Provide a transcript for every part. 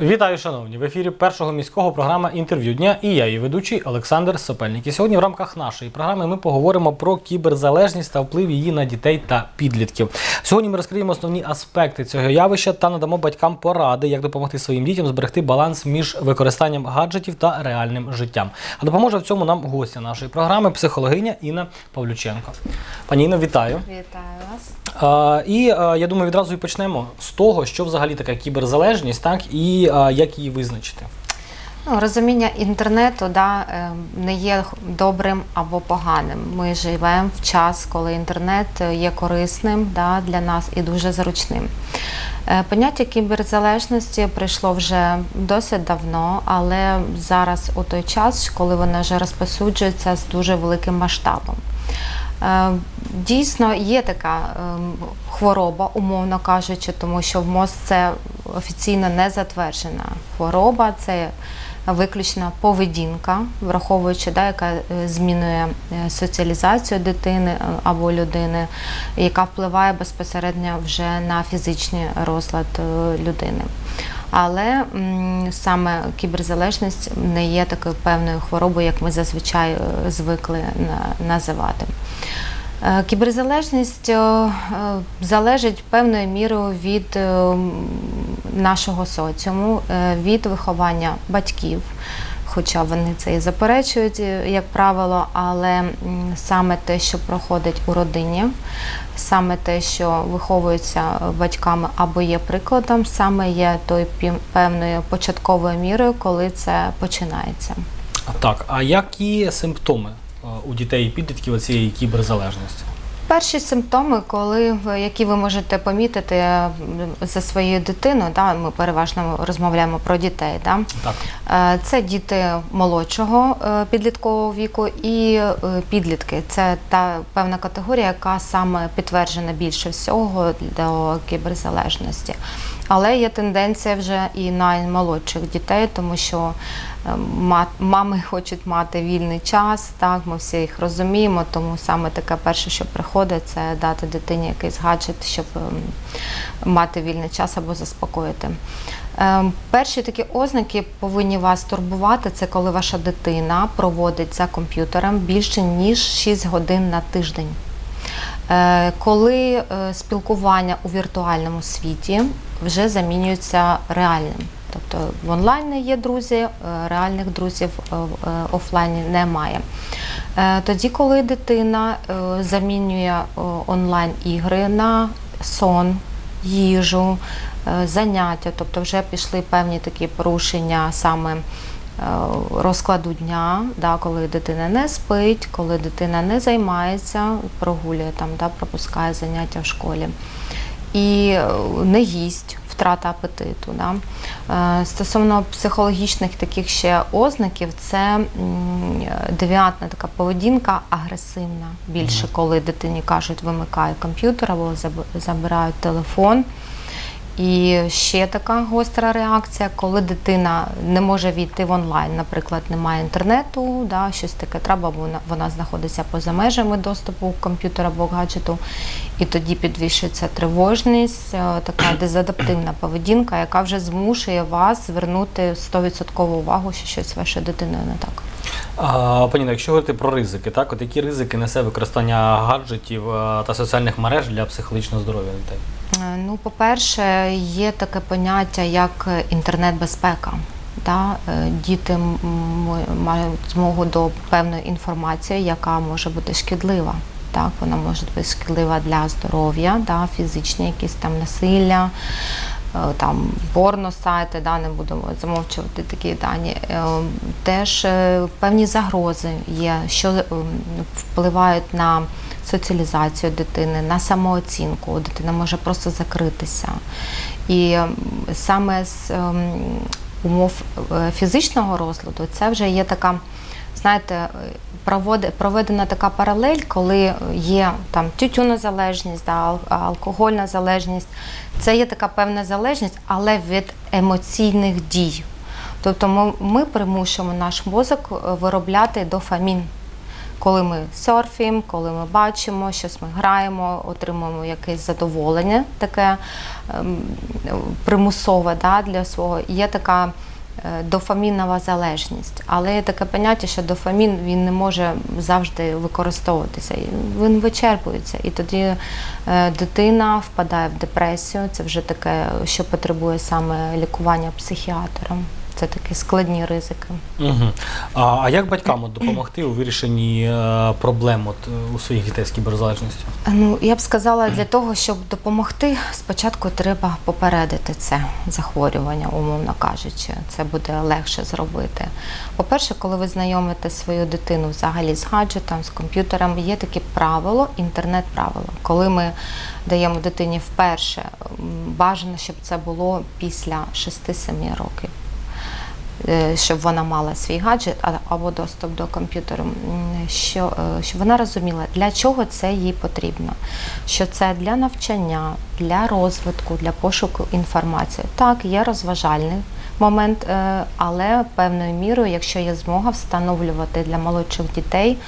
Вітаю, шановні! В ефірі першого міського програма інтерв'ю дня і я, її ведучий Олександр Сопельник. І сьогодні в рамках нашої програми ми поговоримо про кіберзалежність та вплив її на дітей та підлітків. Сьогодні ми розкриємо основні аспекти цього явища та надамо батькам поради, як допомогти своїм дітям зберегти баланс між використанням гаджетів та реальним життям. А допоможе в цьому нам гостя нашої програми, психологиня Інна Павлюченко. Пані Інно, вітаю. Вітаю вас. А, і я думаю, відразу і почнемо з того, що взагалі таке кіберзалежність, так і як її визначити. Ну, розуміння інтернету да, е, не є добрим або поганим. Ми живемо в час, коли інтернет є корисним да, для нас і дуже зручним. Е, Поняття кіберзалежності прийшло вже досить давно, але зараз у той час, коли воно вже розпосуджується з дуже великим масштабом. Е, Дійсно, є така ем, хвороба, умовно кажучи, тому що в МОЗ це офіційно не затверджена хвороба, це виключна поведінка, враховуючи, да, яка е, змінює е, соціалізацію дитини або людини, яка впливає безпосередньо вже на фізичний розлад людини. Але саме кіберзалежність не є такою певною хворобою, як ми зазвичай е, звикли на- називати. Е, Кіберзалежність е, залежить певною мірою від е, нашого соціуму, від виховання батьків. Хоча вони це і заперечують, е, як правило, але саме те, що проходить у родині, саме те, що виховується батьками або є прикладом, саме є той певною початковою мірою, коли це починається. Так, а які симптоми е, у дітей і підлітків цієї кіберзалежності? Перші симптоми, коли які ви можете помітити за своєю дитиною, да, ми переважно розмовляємо про дітей. Да, Так. Е, Це діти молодшого е, підліткового віку і е, підлітки. Це та певна категорія, яка саме підтверджена більше всього до кіберзалежності. Але є тенденція вже і наймолодших дітей, тому що е, мами хочуть мати вільний час. Так, ми всі їх розуміємо. Тому саме таке перше, що приходить, це дати дитині якийсь гаджет, щоб ем, мати вільний час або заспокоїти. Ем, Перші такі ознаки повинні вас турбувати. Це коли ваша дитина проводить за комп'ютером більше ніж 6 годин на тиждень. Е, Коли е, спілкування у віртуальному світі вже замінюється реальним. Тобто в онлайні є друзі, е, реальних друзів е, в е, офлайні немає. Тоді, коли дитина замінює онлайн-ігри на сон, їжу, заняття, тобто вже пішли певні такі порушення саме розкладу дня, да, коли дитина не спить, коли дитина не займається, прогулює там, да, пропускає заняття в школі і не їсть. Втрата апетиту. Да? Е, Стосовно психологічних таких ще ознаків, це дев'ятна девіантна така поведінка, агресивна. Більше, коли дитині кажуть, вимикай комп'ютер або забирають телефон. І ще така гостра реакція, коли дитина не може війти в онлайн, наприклад, немає інтернету, да, щось таке треба, бо вона, вона знаходиться поза межами доступу комп'ютера або гаджету, і тоді підвищується тривожність, е, така дезадаптивна поведінка, яка вже змушує вас звернути 100% увагу, що щось вашою дитиною не так. А, пані, якщо говорити про ризики, так, от які ризики несе використання гаджетів е, та соціальних мереж для психологічного здоров'я дітей? Е, Ну, по-перше, є таке поняття як інтернет-безпека. Да? Е, Діти мають змогу до певної інформації, яка може бути шкідлива. Так, вона може бути шкідлива для здоров'я, да, фізичні якісь там насилля, е, там порно-сайти, да, не будемо замовчувати такі дані. Теж певні загрози є, що ем, впливають на соціалізацію дитини, на самооцінку. Дитина може просто закритися. І ем, саме з ем, умов е, фізичного розладу це вже є така, знаєте, е, проведена така паралель, коли є там тютюнозалежність, да, алкогольна залежність. Це є така певна залежність, але від емоційних дій. Тобто ми, ми примушуємо наш мозок е, виробляти дофамін. Коли ми серфіємо, коли ми бачимо, щось ми граємо, отримуємо якесь задоволення, таке ем, примусове да, для свого. Є така е, дофамінова залежність, але є таке поняття, що дофамін він не може завжди використовуватися. Він вичерпується. І тоді е, дитина впадає в депресію. Це вже таке, що потребує саме лікування психіатром. Це такі складні ризики. Угу. А, а як батькам от, допомогти у вирішенні е, проблем от, е, у своїх дітей з кіберзалежністю? Ну, я б сказала, для того, щоб допомогти, спочатку треба попередити це захворювання, умовно кажучи. Це буде легше зробити. По-перше, коли ви знайомите свою дитину взагалі з гаджетом, з комп'ютером, є таке правило, інтернет-правило. Коли ми даємо дитині вперше, бажано, щоб це було після 6-7 років. Е, щоб вона мала свій гаджет або доступ до комп'ютеру, що, е, щоб вона розуміла, для чого це їй потрібно. Що це для навчання, для розвитку, для пошуку інформації. Так, є розважальний момент, е, але певною мірою, якщо є змога встановлювати для молодших дітей.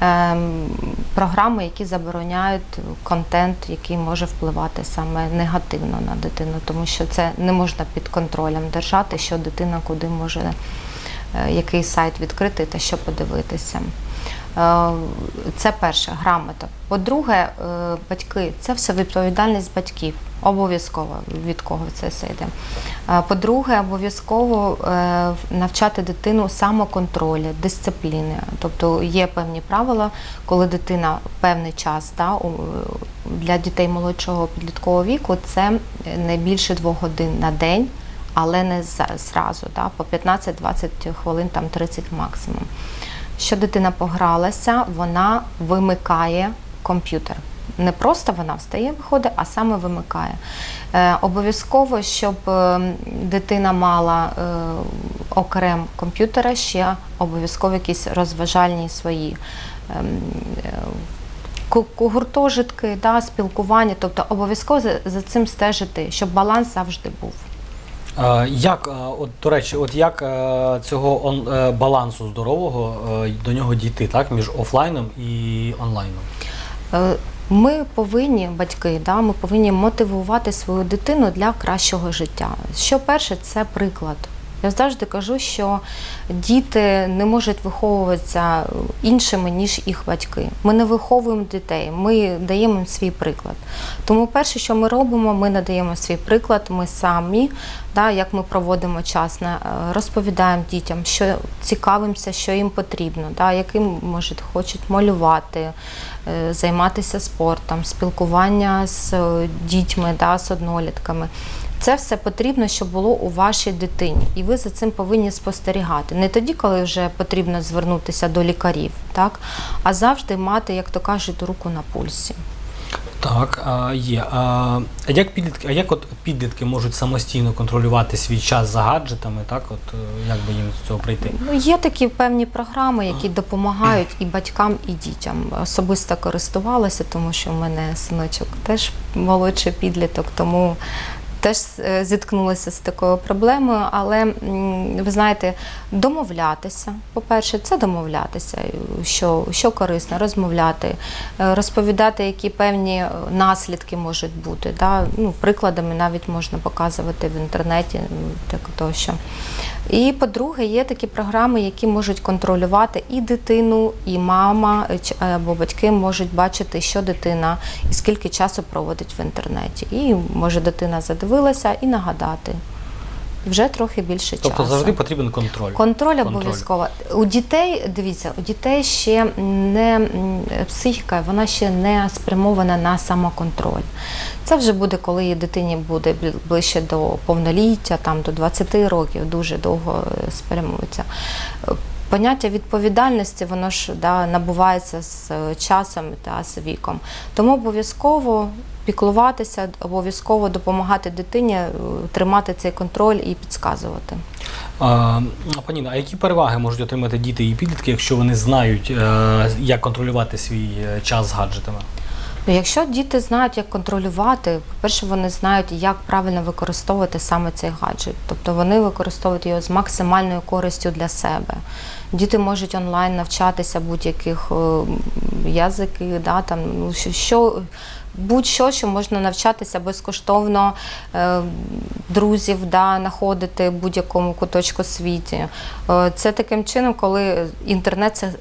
Ем, Програми, які забороняють контент, який може впливати саме негативно на дитину, тому що це не можна під контролем держати, що дитина куди може е, який сайт відкрити та що подивитися. Е, Це перше грамота. По-друге, е, батьки це все відповідальність батьків. Обов'язково від кого це все йде. По-друге, обов'язково е, навчати дитину самоконтролю, дисципліни. Тобто є певні правила, коли дитина певний час да, для дітей молодшого підліткового віку це не більше двох годин на день, але не зразу, да, по 15-20 хвилин, там 30 максимум. Що дитина погралася, вона вимикає комп'ютер. Не просто вона встає, виходить, а саме вимикає. Е, обов'язково, щоб е, дитина мала е, окрем комп'ютера, ще обов'язково якісь розважальні свої. ем, е, гуртожитки, да, спілкування, тобто обов'язково за, за цим стежити, щоб баланс завжди був. Як, от, до речі, от як цього он, балансу здорового до нього дійти, так, між офлайном і онлайном? Ми повинні, батьки, да, ми повинні мотивувати свою дитину для кращого життя. Що перше, це приклад. Я завжди кажу, що діти не можуть виховуватися іншими, ніж їх батьки. Ми не виховуємо дітей, ми даємо їм свій приклад. Тому перше, що ми робимо, ми надаємо свій приклад, ми самі, да, як ми проводимо час, е, розповідаємо дітям, що цікавимося, що їм потрібно, да, яким може хочуть малювати, е, займатися спортом, спілкування з е, дітьми, да, з однолітками. Це все потрібно, щоб було у вашій дитині, і ви за цим повинні спостерігати. Не тоді, коли вже потрібно звернутися до лікарів, так а завжди мати, як то кажуть, руку на пульсі. Так, є. А, а як підлітки, а як от підлітки можуть самостійно контролювати свій час за гаджетами, так? От е, як би їм до цього прийти? Ну, є такі певні програми, які допомагають і батькам, і дітям. Особисто користувалася, тому що в мене синочок теж молодший підліток, тому теж е, зіткнулася з такою проблемою. Але ви знаєте, домовлятися, по-перше, це домовлятися, що, що корисно, розмовляти, е, розповідати, які певні наслідки можуть бути. Да? Ну, прикладами навіть можна показувати в інтернеті, так тощо. І по-друге, є такі програми, які можуть контролювати і дитину, і мама е, або батьки можуть бачити, що дитина і скільки часу проводить в інтернеті. І може дитина задивилася і нагадати. Вже трохи більше Тобто часу. завжди потрібен контроль. Контроль Контроль. обов'язково. У дітей, дивіться, у дітей ще не психіка, вона ще не спрямована на самоконтроль. Це вже буде, коли дитині буде ближче до повноліття, там до 20 років, дуже довго е, спрямується. Поняття відповідальності, воно ж да, набувається з е, часом та з віком. Тому обов'язково піклуватися, обов'язково допомагати дитині е, тримати цей контроль і підказувати. А, Паніна, а які переваги можуть отримати діти і підлітки, якщо вони знають, е, як контролювати свій час з гаджетами? Ну, Якщо діти знають, як контролювати, по-перше, вони знають, як правильно використовувати саме цей гаджет. Тобто вони використовують його з максимальною користю для себе. Діти можуть онлайн навчатися будь-яких е, язиків, да, там, ну, що, що, будь-що, що можна навчатися безкоштовно, е, друзів да, знаходити в будь-якому куточку світі. Е, Це таким чином, коли інтернет це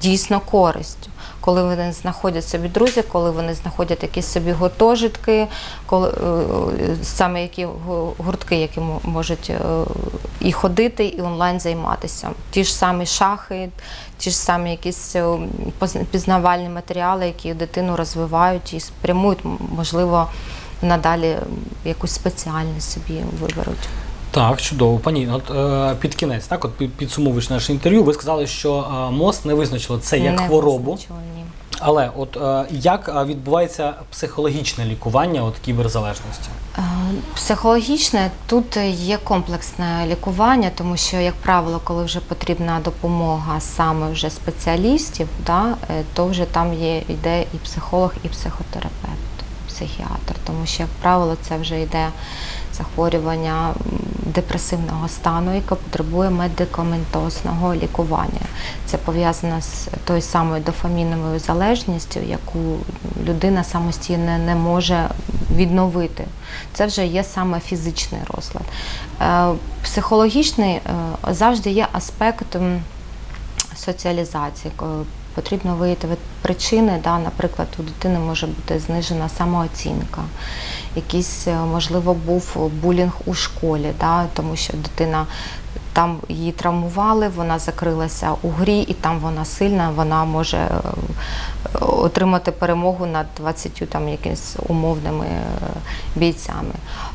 дійсно користь. Коли вони знаходять собі друзів, коли вони знаходять якісь собі гуртожитки, коли е, саме які гуртки, які мо- можуть е, і ходити, і онлайн займатися. Ті ж самі шахи, ті ж самі якісь е, пізнавальні матеріали, які дитину розвивають і спрямують, можливо, надалі якусь спеціальність собі виберуть. Так, чудово. Пані, от е, під кінець, так, от під- підсумовуючи наше інтерв'ю, ви сказали, що е, МОЗ не визначило це як Не хворобу. ні. Але от е, як е, відбувається психологічне лікування от кіберзалежності? Е, Психологічне тут є комплексне лікування, тому що, як правило, коли вже потрібна допомога саме вже спеціалістів, да, е, то вже там є йде і психолог, і психотерапевт, психіатр, тому що, як правило, це вже йде захворювання м, депресивного стану, яке потребує медикаментозного лікування. Це пов'язано з тою самою дофаміновою залежністю, яку людина самостійно не може відновити. Це вже є саме фізичний розлад. Е, Психологічний е, завжди є аспект соціалізації. Потрібно виявити причини, да, наприклад, у дитини може бути знижена самооцінка, якийсь, е, можливо, був булінг у школі, да, тому що дитина там її травмували, вона закрилася у грі, і там вона сильна, вона може е, отримати перемогу над 20 там якимись умовними е, бійцями.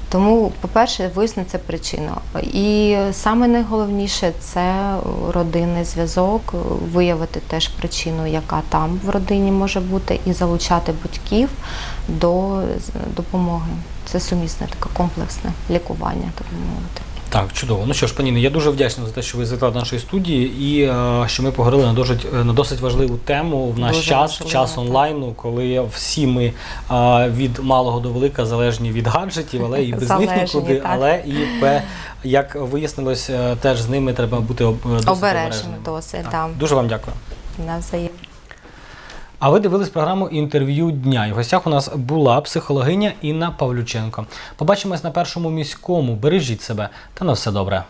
Тому, по-перше, визнати причину. І саме найголовніше це родинний зв'язок, виявити теж причину, яка там в родині може бути, і залучати батьків до допомоги. Це сумісне таке комплексне лікування, так би мовити. Так, чудово. Ну що ж, паніно, я дуже вдячний за те, що ви завітали до нашої студії і е, що ми поговорили на досить, е, на досить важливу тему в наш Дуже час, важливо, час онлайну, коли всі ми е, від малого до велика залежні від гаджетів, але і без них нікуди. так. Але і пе, як вияснилось, е, теж з ними треба бути досить Обережними обережними. досить, Так. да. Дуже вам дякую. Навзаєм. А ви дивились програму інтерв'ю дня. І в гостях у нас була психологиня Інна Павлюченко. Побачимось на першому міському. Бережіть себе та на все добре.